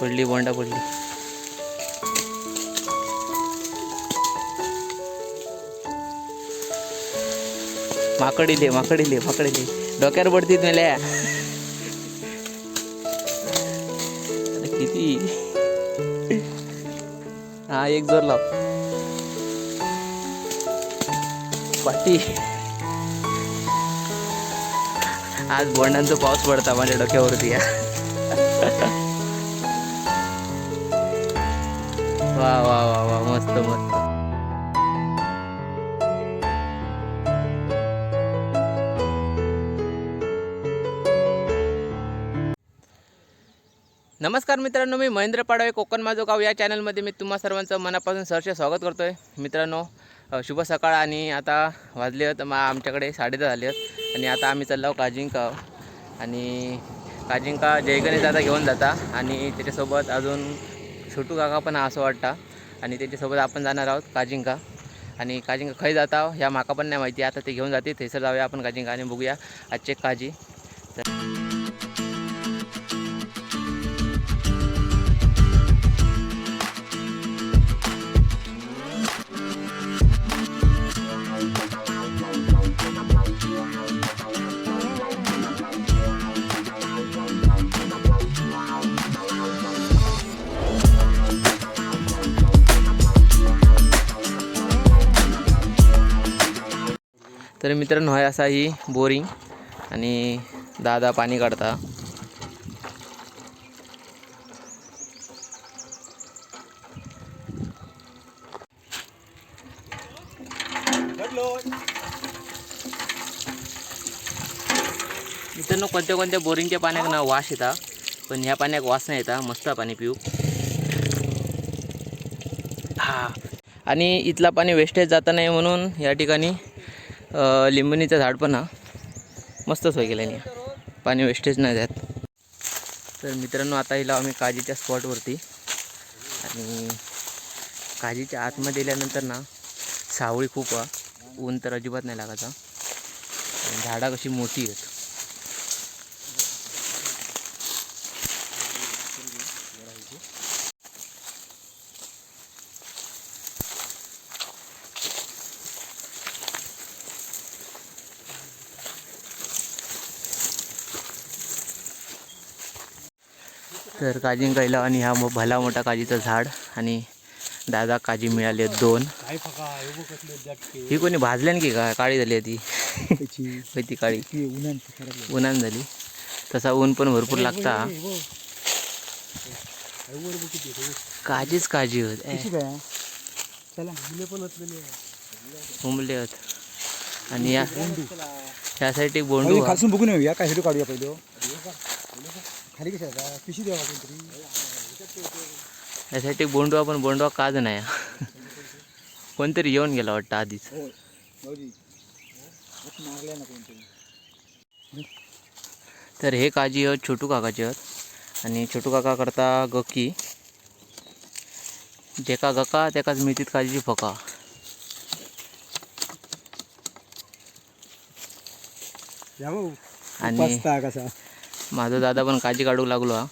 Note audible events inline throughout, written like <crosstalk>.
पडली बोंडा पडली. माकडिले माकडिले माकडिले डोक्यावर पडतीत मेल्या. किती? हा एक जोर लाव. पाटी. आज बोंडांचा पाऊस पडता माझ्या डोक्यावरती. या <laughs> वा वा वा वा मस्त मस्त. नमस्कार मित्रांनो मी महेंद्र पाडवे कोकण माझं गाव. या चॅनलमध्ये मी तुम्हा सर्वांचं मनापासून सहर्ष स्वागत करतो आहे मित्रांनो शुभ सकाळ आणि आता वाजले आहेत मग आमच्याकडे साडेदहा झाले आहेत. आणि आता आम्ही चाललो काजिंका आणि काजिंका जयगणेश दादा घेऊन जाता. आणि त्याच्यासोबत अजून छोटू काका पण असं वाटतं. आणि त्याच्यासोबत आपण जाणार आहोत काजिंका आणि काजिंका खय जाता हो? ह्या माका पण नाही माहिती. आता ते घेऊन जाते थैसर जाऊया आपण काजिंका आणि बघूया आजचे काजी. तर मित्रांनो आहे असा ही बोरिंग आणि दादा पाणी काढता. मित्रांनो कोणत्या कोणत्या बोरिंगच्या पाण्याक ना वास येता पण ह्या पाण्याक वास नाही येता मस्त पाणी पिऊ. हा. आणि इथला पाणी वेस्टेज जाता नाही म्हणून या ठिकाणी लिंबणीचं झाड पण हा. मस्त सोय केल्याने पाणी वेस्टेज नाही जात. तर मित्रांनो आता हिला आम्ही काजीच्या स्पॉटवरती आणि काजीच्या आतमध्ये गेल्यानंतर ना सावळी खूप ऊन तर अजिबात नाही लागायचा. झाडं झाडा कशी मोठी आहेत. तर काजीन गायला आणि हा मो- भला मोठा काजीचं झाड आणि दादा काजी मिळाले दोन. ही कोणी भाजल्यान की का? काळी झाली ती. <laughs> ती काळी. उन्हान झाली. तसा ऊन पण भरपूर लागता. काजीच काजी होत. उमले होत. आणि या त्यासाठी बोंडू हा. बघून येऊया काय काढूया पहिलं खाली कशा का पिशी द्यावा कोणतरी यासाठी बोंडवा पण बोंडवा काज नाही. कोणतरी येऊन गेला वाटतं आधीच. हो भाऊजी. हात मारलाय ना कोणतरी. तर हे काजी आहेत छोटू काकाचे आहेत. आणि छोटू काका करता गकी. जेका गका तेकाच मिळतीत काजीची फका. आणि माझा दादा पण काजी काढू लागलो हा.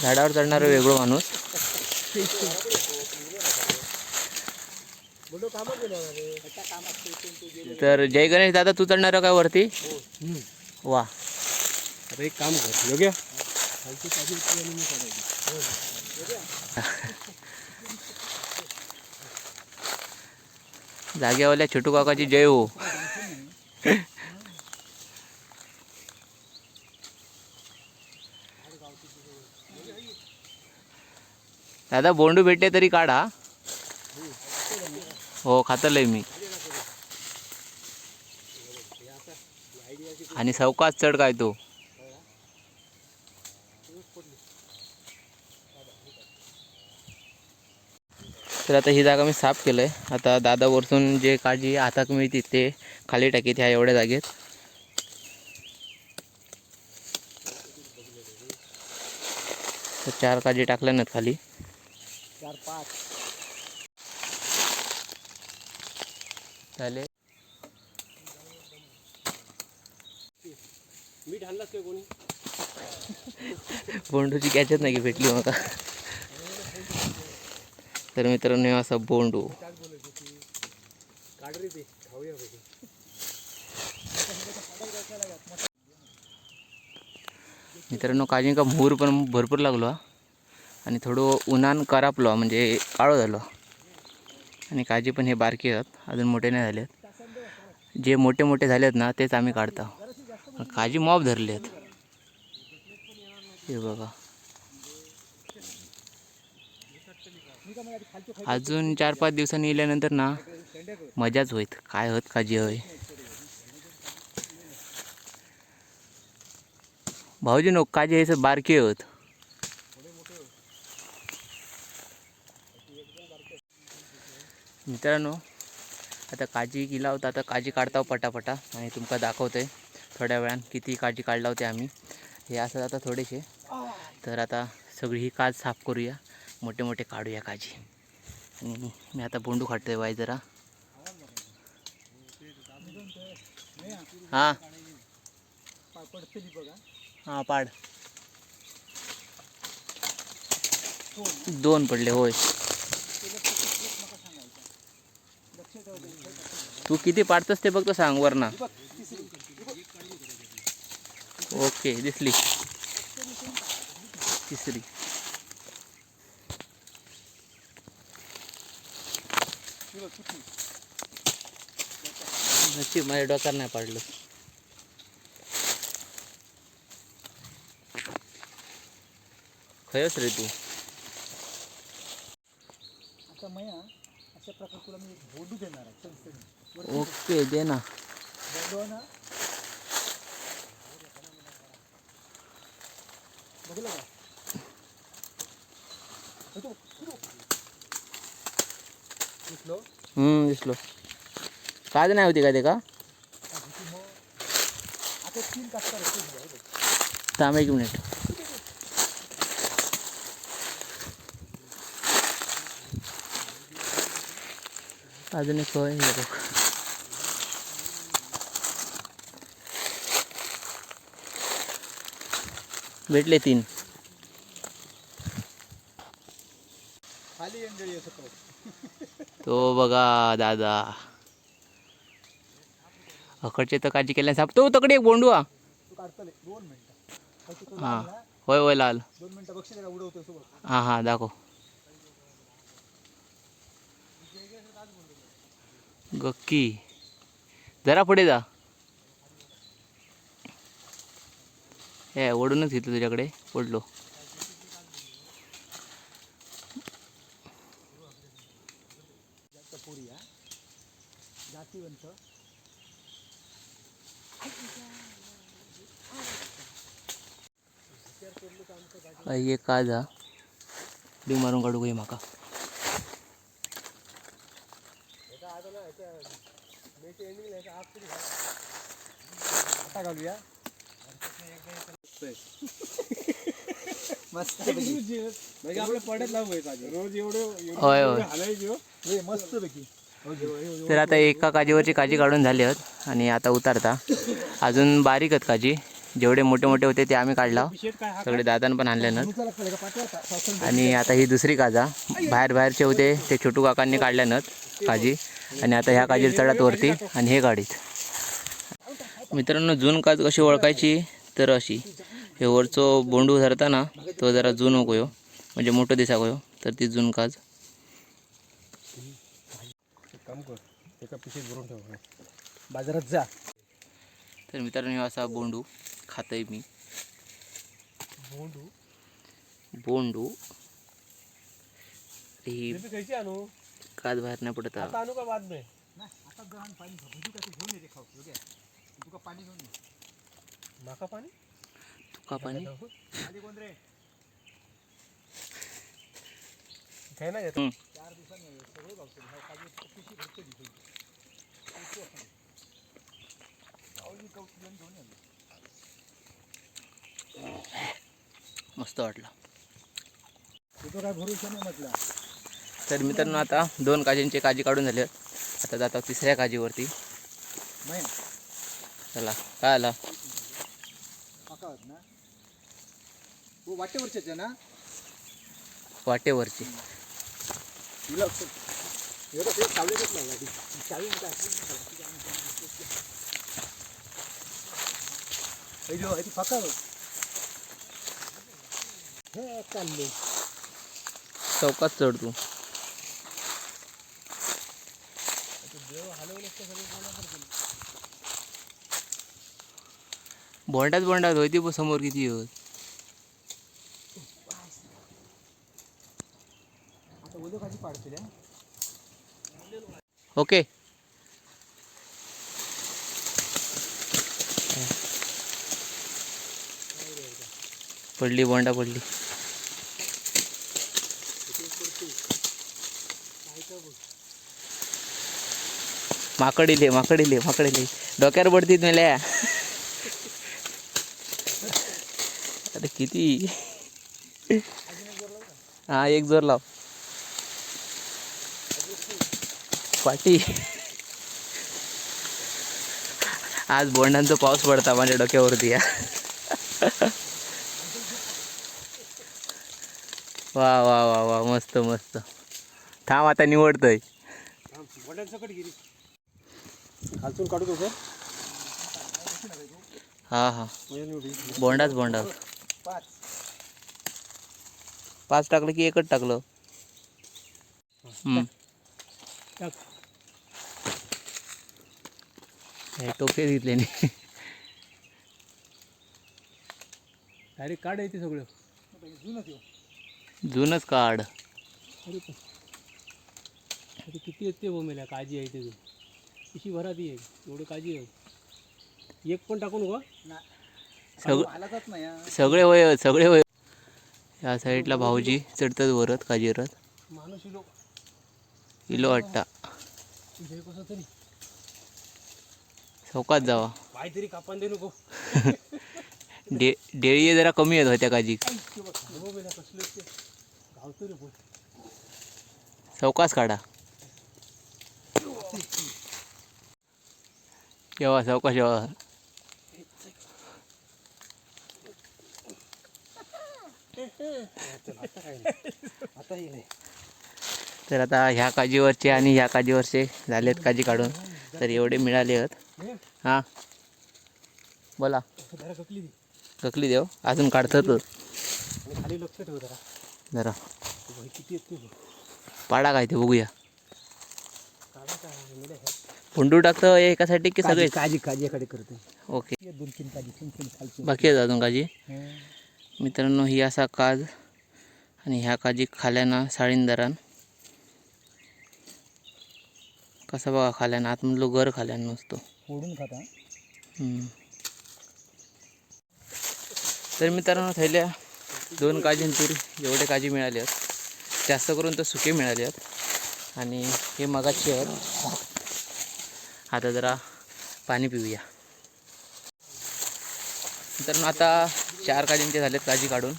झाडावर चढणारा वेगळो माणूस. तर जय गणेश दादा तू चढणार काय वरती? वा. एक काम कर योग्य? जागेवाल्या छोटू काकाची जय हो. दादा बोंडू भेटले तरी काढा. हो खातलय मी. आणि सवकाच चढ काय तो? तर आता ही जागा मी साफ केलं आहे आता दादा वरतून जे काळजी आता मी तिथे खाली टाकीत ह्या एवढ्या जागेत. तर चार काळजी टाकल्या नाहीत खाली. चार पाच. झाले. मीठ आणलाच कोणी? बोंडूची कॅचच नाही भेटली मला. तर मित्रांनो असा बोंडू. मित्रांनो काजींका मुहूर पण भरपूर लागलो आणि थोडं उन्हान करापलो म्हणजे काळो झालो. आणि काजी पण हे बारकी आहेत अजून मोठे नाही झालेत. जे मोठे मोठे झालेत ना तेच आम्ही काढतो. काजी मॉब धरले आहेत हे बघा. अजून चार पाच दिवसांनी येल्यानंतर ना मजाच होईत. काय होत काजी होय? भाऊजी नो काजी हे बारके होत. मित्रांनो आता काजी गेला होता आता काजी काढता हो पटापटा. आणि तुमका दाखवतोय थोड्या वेळान किती काजी काढला होते आम्ही. हे असं आता थोडेसे. तर आता सगळी ही काज साफ करूया. मोठे मोठे काढूया काजी. आणि मी आता बोंडू आहे बाय जरा. हां. हां पाड. दोन पडले होय. तू किती पाडतस ते फक्त सांग वर ना ओके दिसली. तिसरी. नशीब माझ्या डोक्यात नाही पाडलं. खयस रे तू. आता मया अशा प्रकारे तुला मी एक बोंडू देणार आहे. ओके दे ना बोंडू आहे ना बघलं का होतो, होतो. दिसलो हम्म दिसलो. काज नाही होती का ते का? थांब एक मिनिट. अजून एक भेटले तीन. खाली तो बघा दादा. अकडचे तर काळजी केल्या साप तो तकडे एक बोंडू हा. हां. होय होय लाल. हां हां दाखव. गक्की. जरा पुढे जा. हे ओढूनच घेतलं तुझ्याकडे. पडलो जास्त पोरी हा जातीवंत आई एक काज हा डिंग मारून काढू काही माका. आता घालूया. मस्त म्हणजे आपलं पडत लावू रोज एवढं होय होय. हे. मस्त तर आता एका काजीवरची काजी काढून झाली आहेत आणि आता उतारता. अजून बारीक आहेत काजी. जेवढे मोठे मोठे होते ते आम्ही काढला. सगळे दादान पण आणले ना आणि आता ही दुसरी काजा. बाहेर बाहेरचे होते ते छोटू काकांनी काढल्यानंत काजी. आणि आता ह्या काजीर चढत वरती आणि हे काढीत मित्रांनो जून काज कशी ओळखायची? तर अशी. हे वरचो बोंडू धरताना तो जरा जून होयो म्हणजे मोठं दिसा गयो तर ती जून काज. बाजारात जा तर मित्रांनो असा बोंडू. खातय मी. बोंडू. बोंडू. ही काज बाहेर नाही पडत. आणू का बाद नाही आता पाणी घेऊन येते खाऊ. योग्य तुका पाणी घेऊन माका पाणी? तुका पाणी? आधी कोण रे? काय ना हम्म. चार दिवसांनी सगळे गावचे मस्त वाटलं. तर मित्रांनो आता दोन काजींचे काजी काढून झाले आता जातो तिसऱ्या काजीवरती. चला काय आला? ना? हो वाटेवरचेच आहे ना? वाटेवरची एवढं ते चावलेच नाही गाडी चावी मध्ये असली ना गाडी, पहिलं आधी पका हो. चालले. चौकात चढ तू. बोंडाच बोंडात होती पण समोर किती होत. ओके. पडली बोंडा पडली. माकडिले माकडिले माकडिले डोक्यावर पडतीत मेल्या. अरे किती? हा एक जोर लाव. पाटी. आज बोंडांचा पाऊस पडता माझ्या डोक्यावरती. या वा वा वा वा मस्त मस्त. थांब आता निवडतोय. खालचून काढू कसं हा हा. बोंडाच बोंडा. पाच. पाच टाकलं की एकच टाकलं? हम्म. टाक. हे टोपे घेतले नाही. डायरेक्ट काढ येते सगळं. जुनच काढ. अरे किती येते बोमेला काळजी आहे ते. कशी भरात ये एवढं काळजी आहे एक पण टाकू नको सगळं हालतच नाही हा. सगळे वय सगळे वय या साईडला भाऊजी चढतात वरत काजीरत. माणूस इलो. इलो वाटता कसं तरी. चौकात जावा. पाय तरी कापान दे नको. <laughs> डे डेळी जरा कमी येत होत्या काजी. बोमेला कसलं ते. गावतो रे बोल. चौकाच काढा. येवा चौकाश येवा तर आता ह्या काजीवरचे आणि ह्या काजीवरचे झालेत काजी काढून. तर एवढे मिळाले आहेत. हां. बोला. जरा ककली देव अजून काढतात जरा. पाडा काय ते बघूया. फोंडू टाकतं एकासाठी की सगळे? काजी काजीकडे करते. ओके. दोन तीन काजी तीन तीन खालची. बाकी आहेत अजून काजी? मित्रांनो ही असा काज आणि ह्या काजी खाल्यानं साळींदरान कसा बघा खाल्यानं आतमधलं घर खाल्यानं नसतो फोडून खाता. तर मित्रांनो थैल्या दोन काजींतूर एवढे काजी मिळाले आहेत. जास्त करून तर सुके मिळाले आहेत. आणि हे मगाची आहेत. आता जरा पाणी पिऊया. तर आता चार काजींचे झालेत काजी काढून.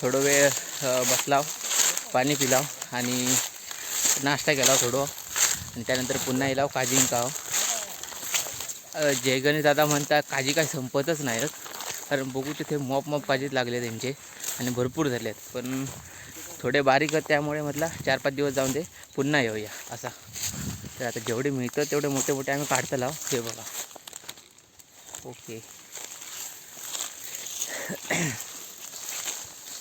थोडं वेळ बसलाव पाणी पिलाव आणि नाश्ता केला थोडं. आणि त्यानंतर पुन्हा येलाव काजीन काव जयगणेश दादा म्हणता काजी काही संपतच नाहीत. कारण बघू तिथे मॉप मॉप काजीच लागले त्यांचे आणि भरपूर झालेत. पण थोडे बारीक आहेत त्यामुळे म्हटलं चार पाच दिवस जाऊन दे पुन्हा येऊया. असा. तर आता जेवढे मिळतं तेवढे मोठे मोठे आम्ही काढतो लाव. हे बघा. ओके.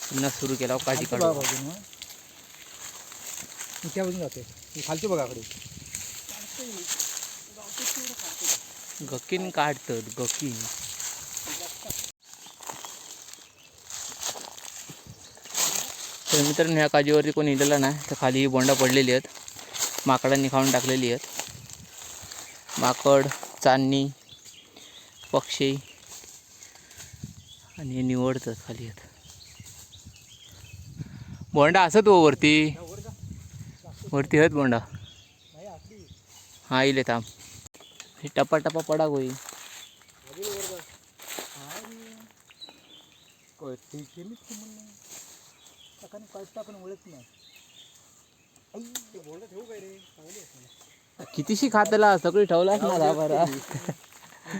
पुन्हा सुरू केला काजी खालची बघा काढू बाजून हं. मी त्या बाजून जाते. मी खालची बघा कडे गकीन काढतात गकीन. तर मित्रांनो ह्या काजीवरती कोणी इलेलं नाही तर खाली ही बोंडा पडलेली आहेत. माकडांनी खाऊन टाकलेली आहेत. माकड चांदणी पक्षी आणि हे निवडतात खाली आहेत. बोंडा असत हो वरती. वरती आहेत बोंडा. हा इले थांब. हे टप्पा टप्पा पडा होई ते नाही बोलत ठेवू काय रे चांगली आहे कितीशी खातला? सगळी ठेवलाच ना दहा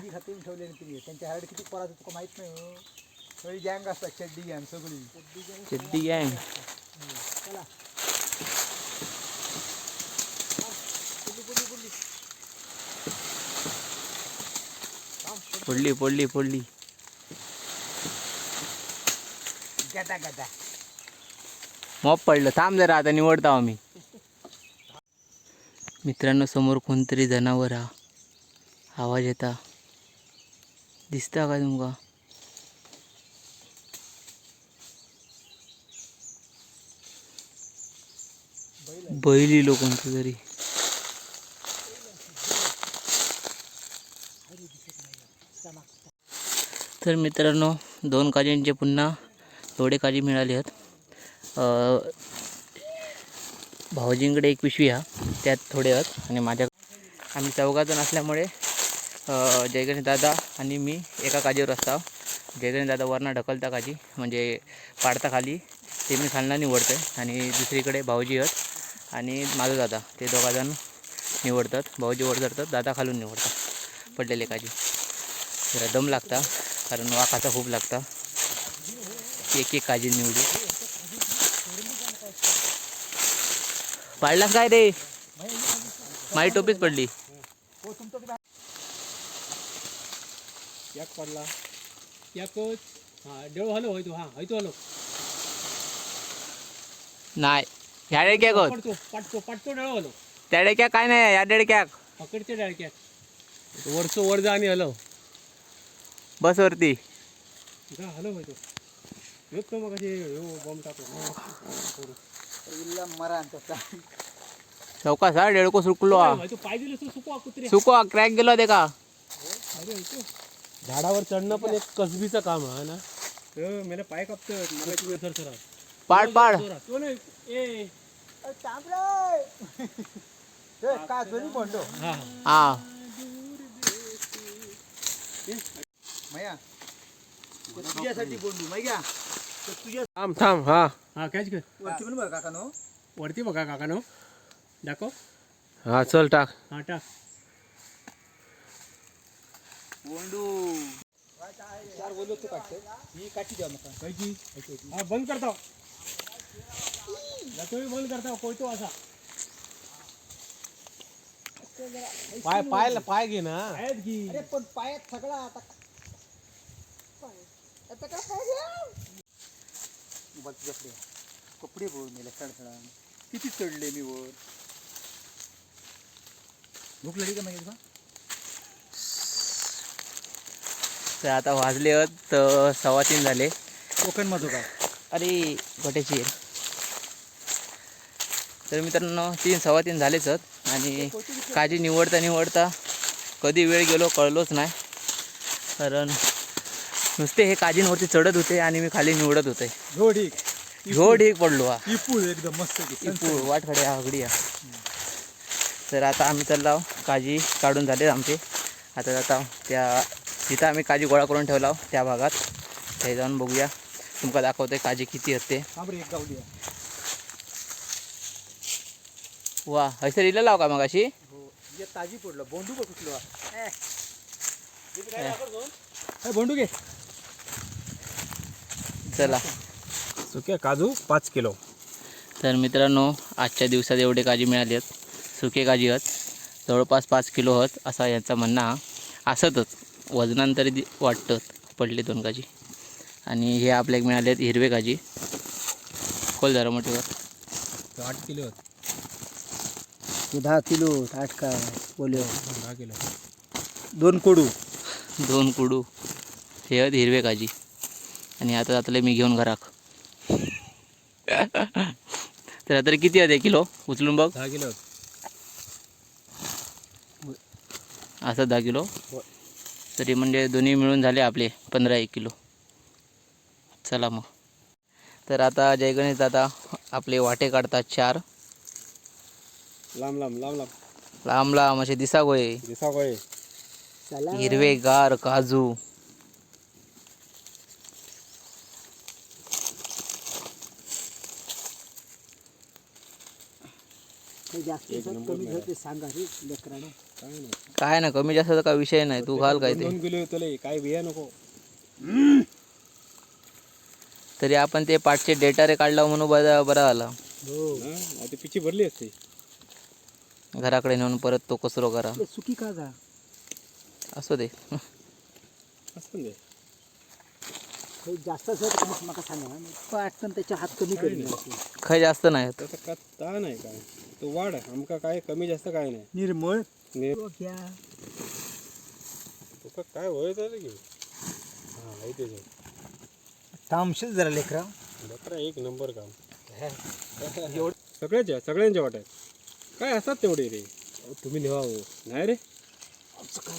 खाते ठेवले ना तुम्ही त्यांच्या हाड किती परात तुका माहीत नाही हो. सगळी गँग असतात चड्डी गँग सगळी. सिद्धी गँग पडली पडली पडली. गदा गदा. मॉप पडलं. थांब जरा आता निवडता आम्ही. मित्रांनो समोर कोणतरी जनावर हा. आवाज येता. दिसता का तुमका? बैल इलो कोणतं तरी. तर मित्रांनो दोन काजींचे पुन्हा एवढे काजी मिळाले आहेत. भाऊजींकडे एक पिशवी हा. त्यात थोडे आहेत आणि माझ्या आम्ही चौघाजण असल्यामुळे जयगणेश दादा आणि मी एका काजीवर असतो जयगणेश दादा वरना ढकलता काजी म्हणजे पाडता खाली ते मी खालना निवडतो आहे आणि दुसरीकडे भाऊजी आहेत आणि माझा दादा ते दोघाजण निवडतात भाऊजी वर धरतात दादा खालून निवडतात पडलेले काजी. जरा दम लागता कारण वाकाचा खूप लागता. एक एक काजी निवडी पाडलास काय रे? माझी टोपीच पडली. याक पडला. याकच. हा देव हलो होय तू हा होय तू हलो. नाही ह्या डेळक्या गो पडतो पाटतो पाटतो डळ हलो. त्या काय नाही या डेळक्याक पकडते डाळक्यात वरचो वर जा आणि हलव बस वरती. जा हलव होय तो. येत तो मग बॉम्ब टाकलो इल्ला मरा तसा चौकास हा डेळको सुकलो हा सुकवा कुत्रे. सुको क्रॅक गेलो ते का. झाडावर चढणं पण एक कसबीचं काम आहे ना? मेला पाय कापत मला तू सर सर पाड पाड. तो नाही ए. का हा. हा. मया बोलू माहिती तुझ्या थांब थांब हा. हा कॅच कर वरती पण बरं काका नो वरती बघा काका नो दाखव. हा चल टाक. हा टाक. बोंडू. चार बोललो तू काढते ही काठी द्या मका कैची हा बंद करता. जातोय बंद करता. कोयतो असा. पाय पाय पाय घे ना. अरे पण पायात सगळा आता. आता काय पाहिजे बघ तुझ्याकडे कपडे बोल मेले सडसडा किती चढले मी वर. भूक लागली का माहिती तर आता वाजले तर सव्वा तीन झाले. कोकण मधू का? अरे गोट्याची. तर मित्रांनो तीन सव्वा तीन झालेच आणि काजी निवडता निवडता कधी वेळ गेलो कळलोच नाही. कारण नुसते हे काजींवरती चढत होते आणि मी खाली निवडत होते. हो ढीक पडलो हा. इपूळ एकदम मस्त इपूळ वाटखडे हगडी हा. तर आता आम्ही चाललो काजी काढून झाले आमचे. आता जाता त्या जिथं आम्ही काजी गोळा करून ठेवला त्या भागात. ते जाऊन बघूया. तुमका दाखवते काजी किती असते. एक. वा हैसर इला लाव का मग अशी हो ताजी पडलं. बोंडू बघ कुठलं. ए, बोंडू घे. चला. सुके काजू पाच किलो. तर मित्रांनो आजच्या दिवसात एवढे काजी मिळाली आहेत. सुके काजी आहेत. जवळपास पाच किलो आहेत असा यांचा म्हणणं हा. असतच. वजनांतरी दि- वाटतं. पडले दोन काजी. आणि हे आपल्याला मिळाले आहेत हिरवे काजी. खोल जरा मोठीवर आठ किलो. दहा किलो आठ का बोलू दहा किलो दोन कोडू. दोन कुडू. हे आहेत हिरवे काजी. आणि आता जातले मी घेऊन घराक. तर आता किती एक किलो? उचलून बघ. दहा किलो. असं दहा किलो? तरी म्हणजे दोन्ही मिळून झाले आपले पंधरा एक किलो. चला मग. तर आता जय गणेश दादा आपले वाटे काढतात चार. लांब लांब लांब लांब. लांब लांब असे दिसा गोळे हिरवे गार काजू. सांगा रे लेकरानं. काय नाही. काय ना कमी जास्त काय विषय नाही. तू घाल काय ते. दोन किलो तुले काय बिया नको. तरी आपण ते पाठचे डेटा रे काढला म्हणून बरा बरा झाला. हो. पिची भरली असते. घराकडे नेऊन परत तो कसरो करा. ते सुकी का जा? असू दे. असं दे. जास्त सांगा हात कमी करेल खय जास्त नाही आहेत. तसं का ता नाही काय. तो वाढ आमका काय कमी जास्त काय नाही. निर्मळ. ने- तुका काय हा आहे जे. थांबशील जरा लेकरा. बकरा एक नंबर काम. सगळ्याच्या सगळ्यांच्या वाट्यात. काय असतात तेवढे रे? तुम्ही नेवा हो. नाही रे? तुका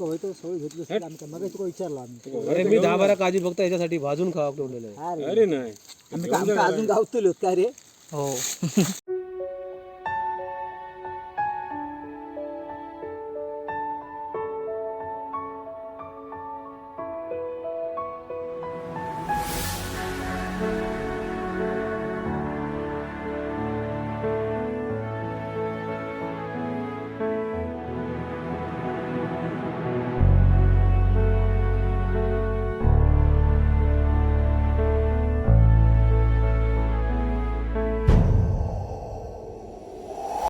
होय तर सवय घेतली असेल आम्ही. मग तुका विचारला आम्ही. अरे मी दहा बारा काजू फक्त याच्यासाठी भाजून खावा ठेवलेलं आहे अरे. अरे नाही. आम्ही का- आमका अजून गावतलो काय रे? हो. <laughs>